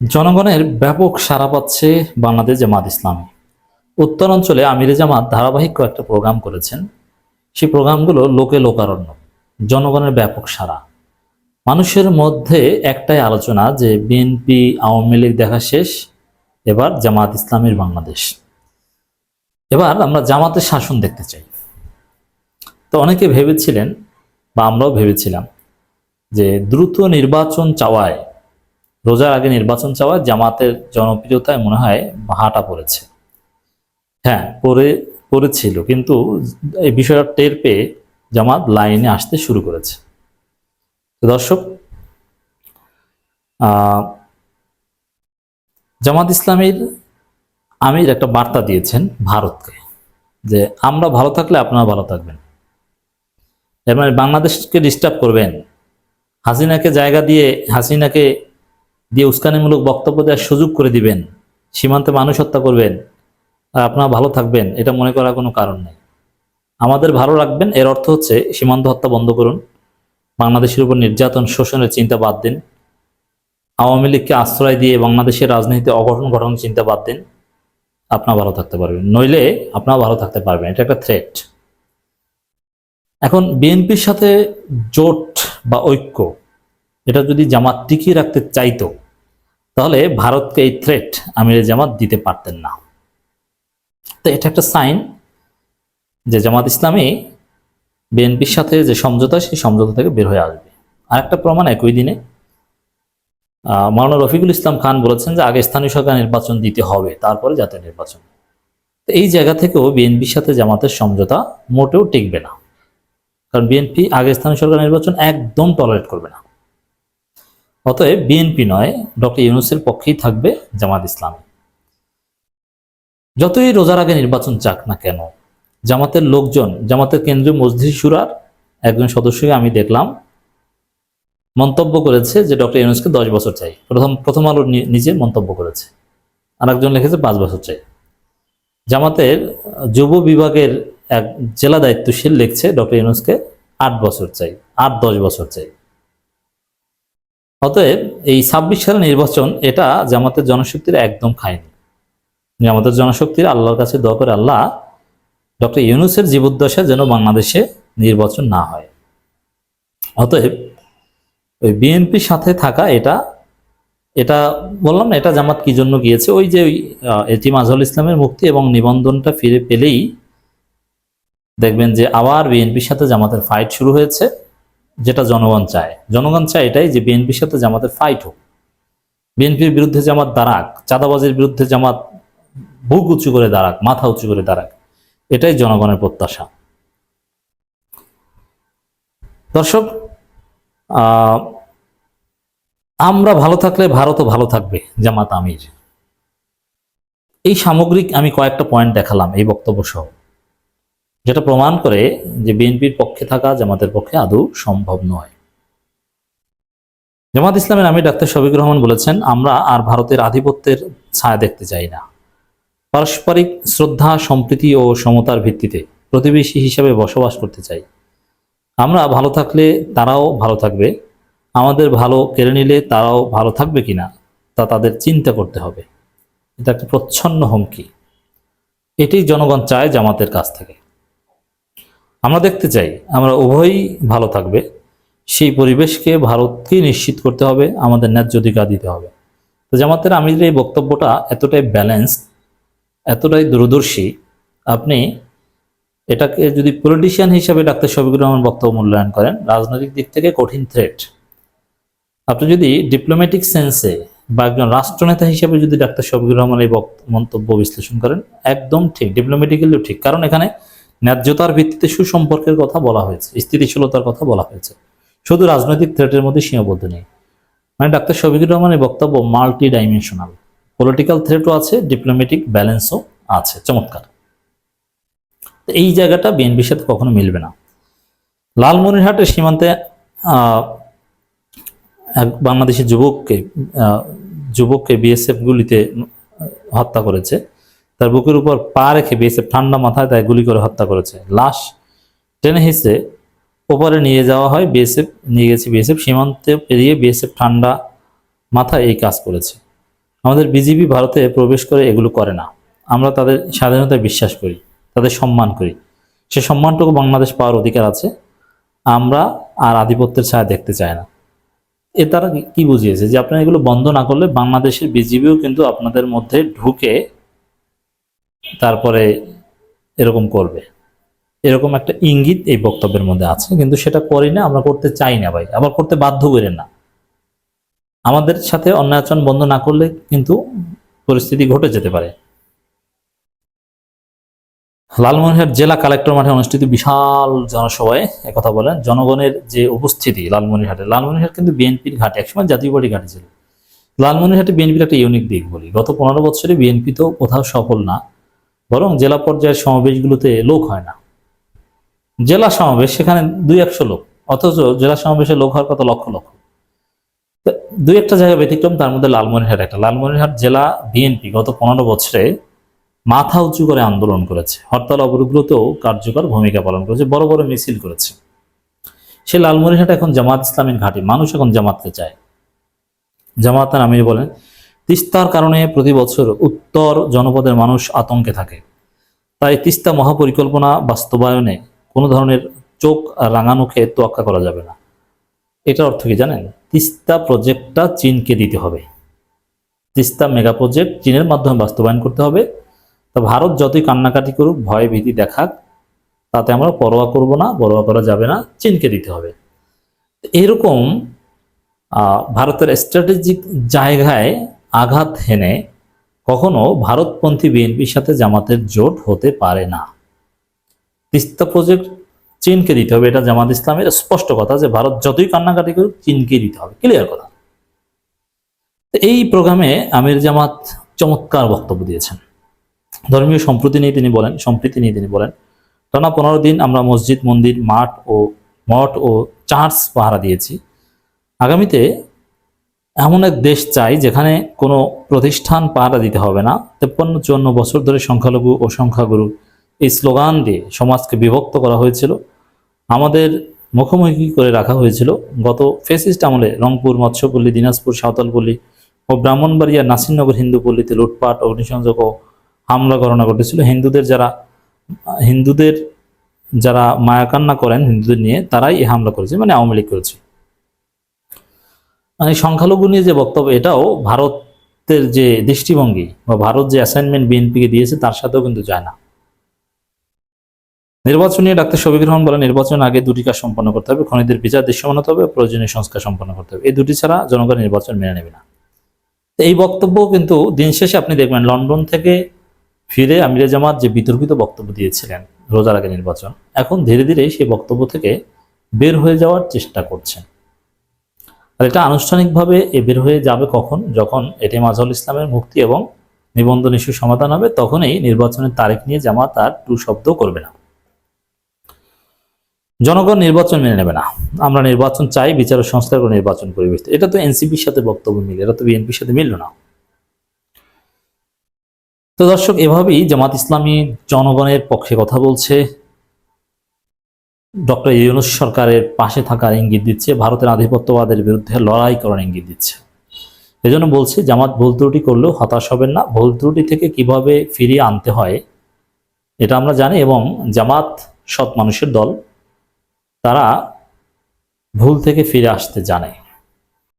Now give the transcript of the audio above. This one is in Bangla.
জনগণের ব্যাপক সাড়া পাচ্ছে বাংলাদেশ জামাত ইসলামী। উত্তরাঞ্চলে আমিরে জামাত ধারাবাহিক কয়েকটা প্রোগ্রাম করেছেন। সেই প্রোগ্রামগুলো লোকে লোকারণ্য, জনগণের ব্যাপক সাড়া। মানুষের মধ্যে একটাই আলোচনা যে বিএনপি, আওয়ামী লীগ দেখা শেষ, এবার জামাত ইসলামীর বাংলাদেশ। এবার আমরা জামাতের শাসন দেখতে চাই। তো অনেকে ভেবেছিলেন, বা আমরাও ভেবেছিলাম, যে দ্রুত নির্বাচন চাওয়ায় রোজার আগে নির্বাচন চাওয়ায় জামাতের জনপ্রিয়তায় মনে হয় হাঁটা পড়েছে। হ্যাঁ পড়ে, পড়েছিল, কিন্তু এই বিষয়টা টের পেয়ে জামাত লাইনে আসতে শুরু করেছে। দর্শক জামাত ইসলামীর আমির একটা বার্তা দিয়েছেন ভারতকে, যে আমরা ভালো থাকলে আপনারা ভালো থাকবেন। এর মানে বাংলাদেশকে ডিস্টার্ব করবেন। হাসিনাকে জায়গা দিয়ে, হাসিনাকে দিয়ে উস্কানিমূলক বক্তব্য দেওয়ার সুযোগ করে দিবেন। সীমান্তে মানুষ হত্যা করবেন। আর আপনারা ভালো থাকবেন, এটা মনে করার কোনো কারণ নেই। আমাদের ভালো রাখবেন, এর অর্থ হচ্ছে সীমান্ত হত্যা বন্ধ করুন। বাংলাদেশের উপর নির্যাতন, শোষণের চিন্তা বাদ দিন। আওয়ামী লীগকে আশ্রয় দিয়ে বাংলাদেশের রাজনীতিতে অঘটন ঘটানোর চিন্তা বাদ দিন। আপনারা ভালো থাকতে পারবেন। নইলে আপনারা ভালো থাকতে পারবেন, এটা একটা থ্রেট এখন বিএনপির সাথে জোট বা ঐক্য এটা যদি জামাত টিকিয়ে রাখতে চাইতো, তাহলে ভারতকে এই থ্রেট আমিরে জামাত দিতে পারতেন না। তো এটা একটা সাইন যে জামাত ইসলামী বিএনপির সাথে যে সমঝোতা, সেই সমঝোতা থেকে বের হয়ে আসবে। আর একটা প্রমাণ একই দিনে মাওলানা রফিকুল ইসলাম খান বলেছেন যে আগে স্থানীয় সরকার নির্বাচন দিতে হবে, তারপরে জাতীয় নির্বাচন। তো এই জায়গা থেকেও বিএনপির সাথে জামাতের সমঝোতা মোটেও টিকবে না। কারণ বিএনপি আগে স্থানীয় সরকার নির্বাচন একদম টলারেট করবে না। অতএব বিএনপি নয়, ডক্টর ইউনুসের পক্ষেই থাকবে জামাত ইসলামী। যতই রোজার আগে নির্বাচন চাক না কেন, জামাতের লোকজন, জামাতের কেন্দ্রীয় মসজিদ সুরার একজন সদস্যকে আমি দেখলাম, মন্তব্য করেছে যে ডক্টর ইউনুসকে দশ বছর চাই। প্রথম প্রথম আলো নিজে মন্তব্য করেছে। আর একজন লিখেছে পাঁচ বছর চাই। জামাতের যুব বিভাগের এক জেলা দায়িত্বশীল লিখছে, ডক্টর ইউনুসকে আট বছর চাই, আট, দশ বছর চাই। অতএব এই ছাব্বিশ সালের নির্বাচন এটা জামাতের জনশক্তির একদম খায়নি। জামাতের জনশক্তির আল্লাহর কাছে দোয়া করে আল্লাহ ডক্টর ইউনুসের জীবদ্দশা যেন বাংলাদেশে নির্বাচন না হয়। অতএব ওই বিএনপির সাথে থাকা এটা এটা বললাম না এটা জামাত কি জন্য গিয়েছে? ওই যে আহ, এটিম ইসলামের মুক্তি এবং নিবন্ধনটা ফিরে পেলেই দেখবেন যে আবার বিএনপির সাথে জামাতের ফাইট শুরু হয়েছে। যেটা জনগণ চায়। জনগণ চায় এটাই যে বিএনপির সাথে জামাতের ফাইট হোক। বিএনপির বিরুদ্ধে জামাত দাঁড়াক, চাঁদাবাজের বিরুদ্ধে জামাত বুক উঁচু করে দাঁড়াক, মাথা উঁচু করে দাঁড়াক, এটাই জনগণের প্রত্যাশা। দর্শক আমরা ভালো থাকলে ভারতও ভালো থাকবে, জামাত আমির। এই সামগ্রিক আমি কয়েকটা পয়েন্ট দেখালাম এই বক্তব্য সহ। যেটা প্রমাণ করে যে বিএনপির পক্ষে থাকা জামাতের পক্ষে আদৌ সম্ভব নয়। জামাত ইসলামের আমি ডাক্তার শফিকুর রহমান বলেছেন, আমরা আর ভারতের আধিপত্যের ছায়া দেখতে চাই না। পারস্পরিক শ্রদ্ধা, সম্প্রীতি ও সমতার ভিত্তিতে প্রতিবেশী হিসাবে বসবাস করতে চাই। আমরা ভালো থাকলে তারাও ভালো থাকবে। আমাদের ভালো কেড়ে নিলে তারাও ভালো থাকবে কিনা তা তাদের চিন্তা করতে হবে। এটা একটা প্রচ্ছন্ন হুমকি। এটি জনগণ চায় জামাতের কাছ থেকে। আমরা দেখতে চাই, আমরা উভয়ই ভালো থাকবে। সেই পরিবেশকে ভারতকেই নিশ্চিত করতে হবে, আমাদের ন্যায্য অধিকার দিতে হবে। তো জামাতের আমিরের এই বক্তব্যটা এতটাই ব্যালেন্স এতটাই দূরদর্শী, আপনি এটাকে যদি পলিটিশিয়ান হিসাবে ডাক্তার শফিকুর রহমান বক্তব্য মূল্যায়ন করেন, রাজনৈতিক দিক থেকে কঠিন থ্রেট আপনি যদি ডিপ্লোম্যাটিক সেন্সে বা একজন রাষ্ট্রনেতা হিসেবে যদি ডাক্তার শফিকুর রহমান এই মন্তব্য বিশ্লেষণ করেন, একদম ঠিক ডিপ্লোম্যাটিক্যালিও ঠিক। কারণ এখানে ন্যায্যতার ভিত্তিতে সুসম্পর্কের কথা বলা হয়েছে, স্থিতিশীলতার কথা বলা হয়েছে। শুধু রাজনৈতিক থ্রেটের মধ্যে সীমাবদ্ধ নেই। মানে ডাক্তার শফিকুর রহমানের বক্তব্য মাল্টি ডাইমেনশনাল পলিটিক্যাল থ্রেটও আছে ডিপ্লোম্যাটিক ব্যালেন্সও আছে, চমৎকার। এই জায়গাটা বিএনপির সাথে কখনো মিলবে না। লালমনিরহাটের সীমান্তে এক বাংলাদেশি যুবককে যুবককে বিএসএফ গুলিতে হত্যা করেছে। তার বুকের উপর পা রেখে বিএসএফ ঠান্ডা মাথায় তাই গুলি করে হত্যা করেছে। লাশ টেনে হিসে ওপারে নিয়ে যাওয়া হয় বিএসএফ, নিয়ে গেছে বিএসএফ, সীমান্তে পেরিয়ে বিএসএফ ঠান্ডা মাথায় এই কাজ করেছে। আমাদের বিজিবি ভারতে প্রবেশ করে এগুলো করে না। আমরা তাদের স্বাধীনতায় বিশ্বাস করি, তাদের সম্মান করি। সে সম্মানটুকু বাংলাদেশ পাওয়ার অধিকার আছে। আমরা আর আধিপত্যের ছায়া দেখতে চাই না। এ তারা কি- বুঝিয়েছে যে আপনারা এগুলো বন্ধ না করলে বাংলাদেশের বিজিবিও কিন্তু আপনাদের মধ্যে ঢুকে তারপরে এরকম করবে। এরকম একটা ইঙ্গিত এই বক্তব্যের মধ্যে আছে, কিন্তু সেটা করি না, আমরা করতে চাই না ভাই, আবার করতে বাধ্য করেন না। আমাদের সাথে অন্যায় আচরণ বন্ধ না করলে কিন্তু পরিস্থিতি ঘটে যেতে পারে। লালমনিরহাট জেলা কালেক্টর মাঠে অনুষ্ঠিত বিশাল জনসভায় একথা বলেন, জনগণের যে উপস্থিতি লালমনিরহাটে। লালমনিরহাট কিন্তু বিএনপির ঘাটে, একসময় জাতীয় পার্টি ঘাটে ছিল। লালমনিরহাটে বিএনপির একটা ইউনিক দিক বলি, গত পনেরো বছরে বিএনপি তো কোথাও সফল না বরং জেলা পর্যায়ের সমাবেশগুলোতে লোক হয় না। জেলা সমাবেশ, সেখানে দুই একশো লোক, অথচ জেলা সমাবেশে লোক হওয়ার কথা লক্ষ লক্ষ। দুই একটা জায়গা ব্যতিক্রম, তার মধ্যে লালমনিরহাট একটা। লালমনিরহাট জেলা বিএনপি গত পনেরো বছরে মাথা উঁচু করে আন্দোলন করেছে। হরতাল অবরোধগুলোতেও কার্যকর ভূমিকা পালন করেছে, বড় বড় মিছিল করেছে। সে লালমনিরহাট এখন জামাত ইসলামের ঘাঁটি, মানুষ এখন জামাতকে চায়। জামাত আমির বলেন তিস্তার কারণে প্রতি বছর উত্তর জনপদের মানুষ আতঙ্কে থাকে। তাই তিস্তা মহাপরিকল্পনা বাস্তবায়নে কোনো ধরনের চোখ রাঙানোকে তোয়াক্কা করা যাবে না। এটার অর্থ কি জানেন? তিস্তা প্রজেক্টটা চীনকে দিতে হবে। তিস্তা মেগা প্রজেক্ট চীনের মাধ্যমে বাস্তবায়ন করতে হবে। তা ভারত যতই কান্নাকাটি করুক, ভয় ভীতি দেখাক, তাতে আমরা পরোয়া করব না, পরোয়া করা যাবে না, চীনকে দিতে হবে। এরকম ভারতের স্ট্র্যাটেজিক জায়গায় আঘাত হেনে কখনো ভারতপন্থী বিএনপির সাথে জামাতের জোট হতে পারে না। তিস্তা প্রজেক্ট চীনকে দিতে হবে, এটা জামাত ইসলামের স্পষ্ট কথা যে ভারত যতই কান্নাকাটি করুক চীনকে দিতে হবে। ক্লিয়ার কথা? এই প্রোগ্রামে আমির জামাত চমৎকার বক্তব্য দিয়েছেন। ধর্মীয় সম্প্রীতি নিয়ে তিনি বলেন, সম্প্রীতি নিয়ে তিনি বলেন, টানা পনেরো দিন আমরা মসজিদ, মন্দির, মাঠ ও মঠ ও চার্চ পাহারা দিয়েছি। আগামীতে এমন এক দেশ চাই যেখানে কোনো প্রতিষ্ঠান পাহারা দিতে হবে না। তেপ্পান্ন, চুয়ান্ন বছর ধরে সংখ্যালঘু ও সংখ্যাগুরু এই স্লোগান দিয়ে সমাজকে বিভক্ত করা হয়েছিল। আমাদের মুখোমুখি করে রাখা হয়েছিল। গত ফেসিস্ট আমলে রংপুর, মৎস্যপল্লী, দিনাজপুর, সাঁওতালপল্লী ও ব্রাহ্মণবাড়িয়া, নাসিরনগর হিন্দু পল্লীতে লুটপাট, অগ্নিসংযোগ ও হামলা গণনা ঘটেছিল। হিন্দুদের যারা হিন্দুদের যারা মায়াকান্না করেন হিন্দুদের নিয়ে তারাই এই হামলা করেছে মানে আওয়ামী লীগ করেছে। মানে সংখ্যালঘু নিয়ে যে বক্তব্য, এটাও ভারতের যে দৃষ্টিভঙ্গি বা ভারত যে অ্যাসাইনমেন্ট বিএনপিকে দিয়েছে, তার সাথেও কিন্তু যায় না। নির্বাচন নিয়ে ডাক্তার শফিকুর রহমান বলেন নির্বাচন আগে দুটি কাজ সম্পন্ন করতে হবে, খনিদের বিচার দৃশ্যমান হতে হবে, প্রয়োজনীয় সংস্কার সম্পন্ন করতে হবে। এই দুটি ছাড়া জনগণ নির্বাচন মেনে নেবে না। এই বক্তব্য কিন্তু দিন শেষে আপনি দেখবেন, লন্ডন থেকে ফিরে আমিরে জামাত যে বিতর্কিত বক্তব্য দিয়েছিলেন রোজার আগে নির্বাচন, এখন ধীরে ধীরে সেই বক্তব্য থেকে বের হয়ে যাওয়ার চেষ্টা করছেন। আর এটা আনুষ্ঠানিকভাবে এ বের হয়ে যাবে কখন? যখন এটি মাজহুল ইসলামের মুক্তি এবং নিবন্ধন ইস্যু সমাধান হবে, তখনই নির্বাচনের তারিখ নিয়ে জামাত আর টু শব্দ করবে না। জনগণ নির্বাচন মেনে নেবে না। আমরা নির্বাচন চাই, বিচার সংস্কার করে নির্বাচন পরিবেশ। এটা তো এনসিপির সাথে বক্তব্য মিলে, এটা তো বিএনপির সাথে মিলল না। তো দর্শক, এভাবেই জামাত ইসলামী জনগণের পক্ষে কথা বলছে। ডক্টর ইউনুস সরকারের পাশে থাকার ইঙ্গিত দিচ্ছে, ভারতের আধিপত্যবাদের বিরুদ্ধে লড়াই করার ইঙ্গিত দিচ্ছে। এজন্য বলছে, জামাত ভুল ত্রুটি করলেও হতাশ হবেন না। ভুল ত্রুটি থেকে কীভাবে ফিরিয়ে আনতে হয়, এটা আমরা জানি এবং জামাত সৎ মানুষের দল, তারা ভুল থেকে ফিরে আসতে জানে।